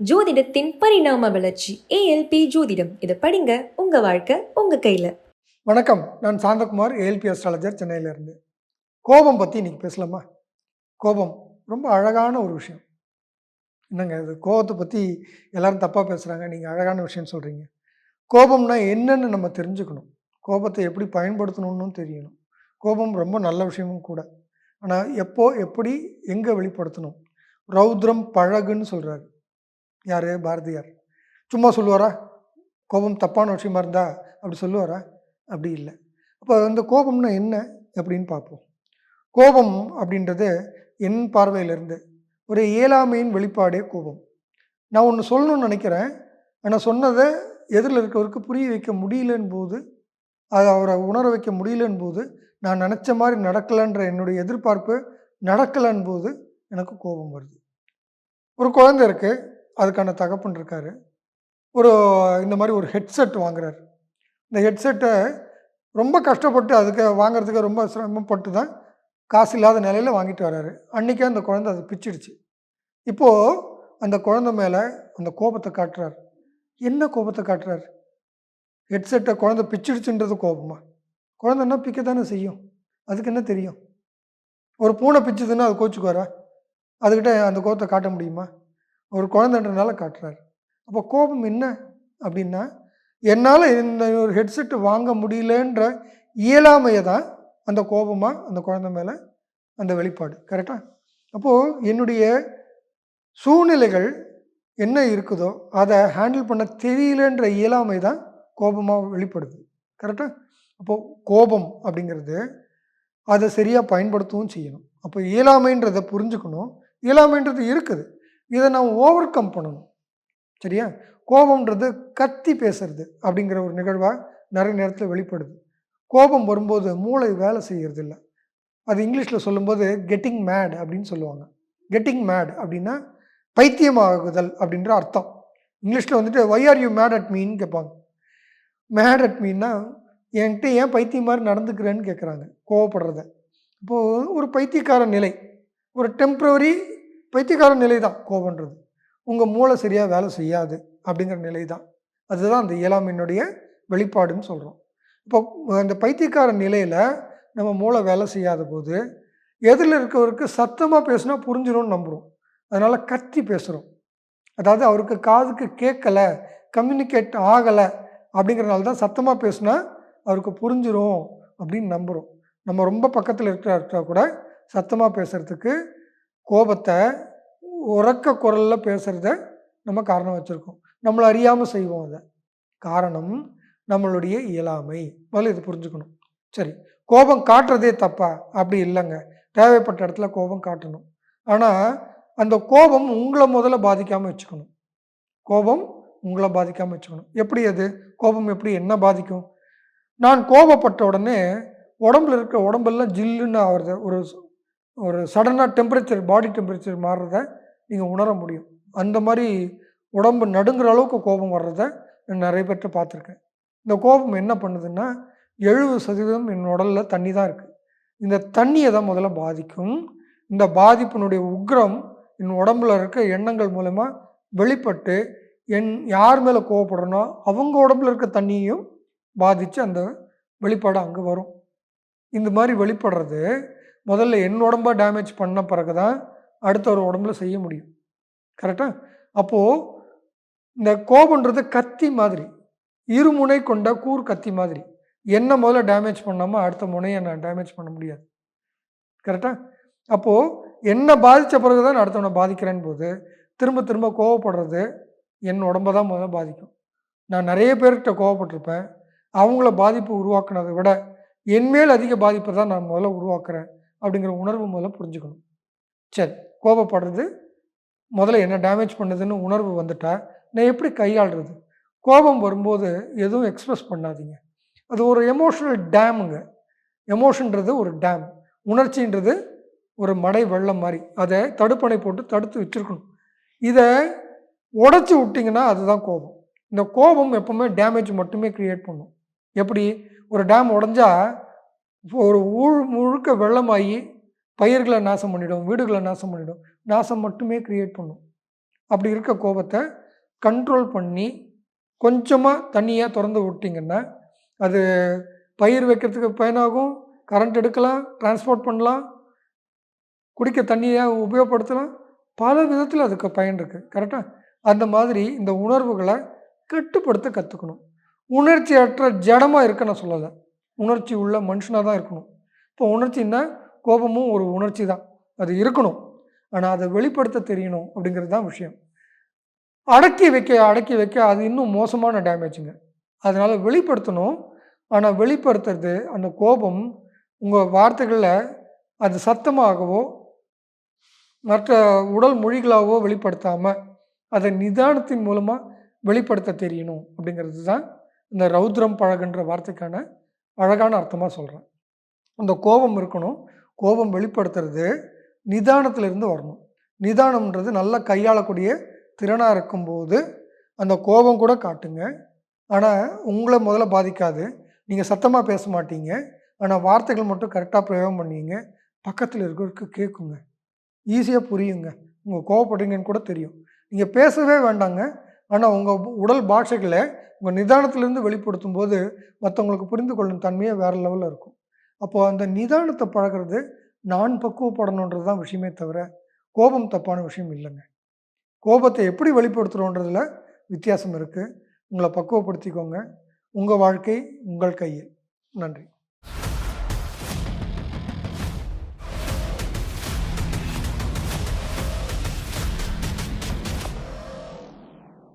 ஜோதிடத்தின் பரிணாம வளர்ச்சி ஏஎல்பி ஜோதிடம். இதை படிங்க உங்க வாழ்க்கை உங்க கையில. வணக்கம். நான் சாந்தகுமார் ஏஎல்பி அஸ்ட்ராலஜர் சென்னையிலேருந்து கோபம் பற்றி இன்னைக்கு பேசலாமா? கோபம் ரொம்ப அழகான ஒரு விஷயம். என்னங்க இது? கோபத்தை பற்றி எல்லாரும் தப்பாக பேசுகிறாங்க நீங்கள் அழகான விஷயம் சொல்கிறீங்க கோபம்னா என்னன்னு நம்ம தெரிஞ்சுக்கணும். கோபத்தை எப்படி பயன்படுத்தணும்னு தெரியணும். கோபம் ரொம்ப நல்ல விஷயமும் கூட. ஆனால் எப்போ எப்படி எங்கே வெளிப்படுத்தணும்? ரௌத்ரம் பழகுன்னு சொல்கிறாரு யார்? பாரதியார். சும்மா சொல்லுவாரா? கோபம் தப்பான விஷயமா இருந்தா அப்படி சொல்லுவாரா? அப்படி இல்லை. அப்போ அந்த கோபம்னா என்ன அப்படின்னு பார்ப்போம். கோபம் அப்படின்றது என் பார்வையிலிருந்து ஒரு இயலாமையின் வெளிப்பாடே கோபம். நான் ஒன்று சொல்லணும்னு நினைக்கிறேன். ஆனால் சொன்னதை எதிரில் இருக்கிறவருக்கு புரிய வைக்க முடியலன்னு போது அதை அவரை உணர வைக்க முடியலன்னு போது நான் நினச்ச மாதிரி நடக்கலைன்ற என்னுடைய எதிர்பார்ப்பு நடக்கலைன்னு போது எனக்கு கோபம் வருது. ஒரு குழந்தை இருக்குது அதுக்கான தகப்பன் இருக்கார். ஒரு இந்த மாதிரி ஒரு ஹெட்செட் வாங்குறாரு. இந்த ஹெட்செட்டை ரொம்ப கஷ்டப்பட்டு அதுக்கு வாங்குறதுக்கு ரொம்ப சிரமப்பட்டு தான் காசு இல்லாத நிலையில் வாங்கிட்டு வர்றாரு அன்றைக்கே அந்த குழந்தை அது பிச்சிடுச்சு. இப்போது அந்த குழந்தை மேலே அந்த கோபத்தை காட்டுறார். என்ன கோபத்தை காட்டுறார்? ஹெட்செட்டை குழந்தை பிச்சிடுச்சுன்றது கோபமா? குழந்தைன்னா பிக்க தானே செய்யும்? அதுக்கு என்ன தெரியும்? ஒரு பூனை பிச்சுதுன்னா அது கோச்சுக்குவாரா? அதுக்கிட்ட அந்த கோபத்தை காட்ட முடியுமா? ஒரு குழந்தைன்றனால காட்டுறாரு. அப்போ கோபம் என்ன அப்படின்னா என்னால் இந்த ஒரு ஹெட்செட்டு வாங்க முடியலன்ற இயலாமையை தான் அந்த கோபமாக அந்த குழந்தை மேலே அந்த வெளிப்பாடு. கரெக்டாக அப்போது என்னுடைய சூழ்நிலைகள் என்ன இருக்குதோ அதை ஹேண்டில் பண்ண தெரியலன்ற இயலாமை தான் கோபமாக வெளிப்படுது. கரெக்டாக அப்போது கோபம் அப்படிங்கிறது அதை சரியாக பயன்படுத்தவும் செய்யணும். அப்போ இயலாமைன்றதை புரிஞ்சுக்கணும். இயலாமைன்றது இருக்குது. இதை நாம் ஓவர் கம் பண்ணணும். சரியா? கோபம்ன்றது கத்தி பேசுறது அப்படிங்கிற ஒரு நிகழ்வாக நிறைய நேரத்தில் வெளிப்படுது. கோபம் வரும்போது மூளை வேலை செய்கிறது இல்லை அது இங்கிலீஷில் சொல்லும்போது கெட்டிங் மேட் அப்படின்னு சொல்லுவாங்க. கெட்டிங் மேட் அப்படின்னா பைத்தியமாகுதல் அப்படின்ற அர்த்தம். இங்கிலீஷில் வந்துட்டு why are you mad at மீன்னு கேட்பாங்க. மேட் அட் மீன்னா என்கிட்ட ஏன் பைத்தியம் மாதிரி நடந்துக்கிறேன்னு கேட்குறாங்க. கோவப்படுறத. இப்போது ஒரு பைத்தியக்கார நிலை. ஒரு டெம்ப்ரவரி பைத்தியக்கார நிலை தான் கோபன்றது உங்கள் மூளை சரியாக வேலை செய்யாது அப்படிங்கிற நிலை தான் அதுதான் அந்த இயலாமையினுடைய வெளிப்பாடுன்னு சொல்கிறோம் இப்போ அந்த பைத்தியக்கார நிலையில் நம்ம மூளை வேலை செய்யாத போது எதிரில் இருக்கவருக்கு சத்தமாக பேசுனா புரிஞ்சிடும்னு நம்புகிறோம் அதனால் கத்தி பேசுகிறோம் அதாவது அவருக்கு காதுக்கு கேட்கலை கம்யூனிகேட் ஆகலை அப்படிங்கிறனால தான் சத்தமாக பேசுனா அவருக்கு புரிஞ்சிடும் அப்படின்னு நம்புகிறோம் நம்ம ரொம்ப பக்கத்தில் இருக்கிற கூட சத்தமாக பேசுகிறதுக்கு கோபத்தை உறக்க குரலில் பேசுகிறத நம்ம காரணம் வச்சுருக்கோம். நம்மளை அறியாமல் செய்வோம் அதை. காரணம் நம்மளுடைய இயலாமை. முதல்ல இது புரிஞ்சுக்கணும். சரி கோபம் காட்டுறதே தப்பா? அப்படி இல்லைங்க. தேவைப்பட்ட இடத்துல கோபம் காட்டணும். ஆனால் அந்த கோபம் உங்களை முதல்ல பாதிக்காமல் வச்சுக்கணும். கோபம் உங்களை பாதிக்காமல் வச்சுக்கணும். எப்படி அது? கோபம் எப்படி என்ன பாதிக்கும்? நான் கோபப்பட்ட உடனே உடம்புல இருக்க உடம்பெல்லாம் ஜில்லுன்னு ஆகிறத. ஒரு ஒரு சடனாக டெம்பரேச்சர் பாடி டெம்பரேச்சர் மாறுறத நீங்கள் உணர முடியும். அந்த மாதிரி உடம்பு நடுங்கிற அளவுக்கு கோபம் வர்றத நான் நிறைய பேர்கிட்ட பார்த்துருக்கேன். இந்த கோபம் என்ன பண்ணுதுன்னா எழுபது சதவீதம் என் உடலில் தண்ணி தான் இருக்குது இந்த தண்ணியை தான் முதல்ல பாதிக்கும். இந்த பாதிப்பினுடைய உக்ரம் என் உடம்புல இருக்க எண்ணங்கள் மூலமாக வெளிப்பட்டு என் யார் மேலே கோவப்படுறனோ அவங்க உடம்புல இருக்க தண்ணியையும் பாதித்து அந்த வெளிப்பாடு அங்கே வரும். இந்த மாதிரி வெளிப்படுறது முதல்ல என் உடம்ப டேமேஜ் பண்ண பிறகு தான் அடுத்த ஒரு உடம்புல செய்ய முடியும். கரெக்டாக அப்போது இந்த கோபன்றது கத்தி மாதிரி இருமுனை கொண்ட கூர் கத்தி மாதிரி என்ன முதல்ல டேமேஜ் பண்ணாமல் அடுத்த முனையை நான் டேமேஜ் பண்ண முடியாது. கரெக்டாக அப்போது என்ன பாதித்த பிறகு தான் அடுத்தவனை பாதிக்கிறேன் போது திரும்ப திரும்ப கோவப்படுறது என் உடம்ப தான் முதல்ல பாதிக்கும். நான் நிறைய பேர்கிட்ட கோவப்பட்டிருப்பேன். அவங்கள பாதிப்பு உருவாக்குனதை விட என்மேல் அதிக பாதிப்பை தான் நான் முதல்ல உருவாக்குறேன் அப்படிங்கிற உணர்வு முதல்ல புரிஞ்சுக்கணும். சரி கோபப்படுறது. முதல்ல என்ன டேமேஜ் பண்ணுதுன்னு உணர்வு வந்துட்டா நான் எப்படி கையாளுறது? கோபம் வரும்போது எதுவும் எக்ஸ்ப்ரெஸ் பண்ணாதீங்க. அது ஒரு எமோஷனல் டேமுங்க எமோஷன்றது ஒரு டேம் உணர்ச்சின்றது ஒரு மடை வெள்ளம் மாதிரி அதை தடுப்பணை போட்டு தடுத்து வச்சுருக்கணும். இதை உடச்சி விட்டிங்கன்னா அதுதான் கோபம். இந்த கோபம் எப்போவுமே டேமேஜ் மட்டுமே க்ரியேட் பண்ணும். எப்படி? ஒரு டேம் உடஞ்சா ஒரு ஊழ் முழுக்க வெள்ளமாகி பயிர்களை நாசம் பண்ணிடும் வீடுகளை நாசம் பண்ணிடும். நாசம் மட்டுமே க்ரியேட் பண்ணும். அப்படி இருக்க கோபத்தை கண்ட்ரோல் பண்ணி கொஞ்சமாக தண்ணியாக திறந்து விட்டிங்கன்னா அது பயிர் வைக்கிறதுக்கு பயனாகும் கரண்ட் எடுக்கலாம் டிரான்ஸ்போர்ட் பண்ணலாம் குடிக்க தண்ணியாக உபயோகப்படுத்தலாம். பல விதத்தில் அதுக்கு பயன் இருக்குது கரெக்டாக அந்த மாதிரி இந்த உணர்வுகளை கட்டுப்படுத்த கற்றுக்கணும் உணர்ச்சியற்ற ஜடமாக இருக்க நான் சொல்லலை. உணர்ச்சி உள்ள மனுஷனாக தான் இருக்கணும். இப்போ உணர்ச்சின்னா கோபமும் ஒரு உணர்ச்சி தான். அது இருக்கணும். ஆனால் அதை வெளிப்படுத்த தெரியணும் அப்படிங்கிறது தான் விஷயம். அடக்கி வைக்க அடக்கி வைக்க அது இன்னும் மோசமான டேமேஜுங்க அதனால் வெளிப்படுத்தணும். ஆனால் வெளிப்படுத்துறது அந்த கோபம் உங்கள் வார்த்தைகளில் அது சத்தமாகவோ மற்ற உடல் மொழிகளாகவோ வெளிப்படுத்தாமல் அதை நிதானத்தின் மூலமாக வெளிப்படுத்த தெரியணும் அப்படிங்கிறது தான் இந்த ரௌத்ரம் பழகுன்ற வார்த்தைக்கான அழகான அர்த்தமாக சொல்கிறேன் அந்த கோபம் இருக்கணும். கோபம் வெளிப்படுத்துறது நிதானத்திலிருந்து வரணும். நிதானம்ன்றது நல்லா கையாளக்கூடிய திறனாக இருக்கும்போது அந்த கோபம் கூட காட்டுங்க. ஆனால் உங்களை முதல்ல பாதிக்காது. நீங்கள் சத்தமாக பேச மாட்டீங்க. ஆனால் வார்த்தைகள் மட்டும் கரெக்டாக பிரயோகம் பண்ணுவீங்க பக்கத்தில் இருக்கிறதுக்கு கேட்குங்க ஈஸியாக புரியுங்க. உங்கள் கோவப்படுறீங்கன்னு கூட தெரியும். நீங்கள் பேசவே வேண்டாங்க. ஆனால் உங்கள் உடல் பாஷைகளை உங்கள் நிதானத்திலேருந்து வெளிப்படுத்தும் போது மற்றவங்களுக்கு புரிந்து கொள்ளும் தன்மையே வேறு லெவலில் இருக்கும். அப்போது அந்த நிதானத்தை பழகிறது நான் பக்குவப்படணுன்றது தான் விஷயமே தவிர கோபம் தப்பான விஷயம் இல்லைங்க. கோபத்தை எப்படி வெளிப்படுத்துகிறோன்றதில் வித்தியாசம் இருக்குது உங்களை பக்குவப்படுத்திக்கோங்க. உங்கள் வாழ்க்கை உங்கள் கையில். நன்றி.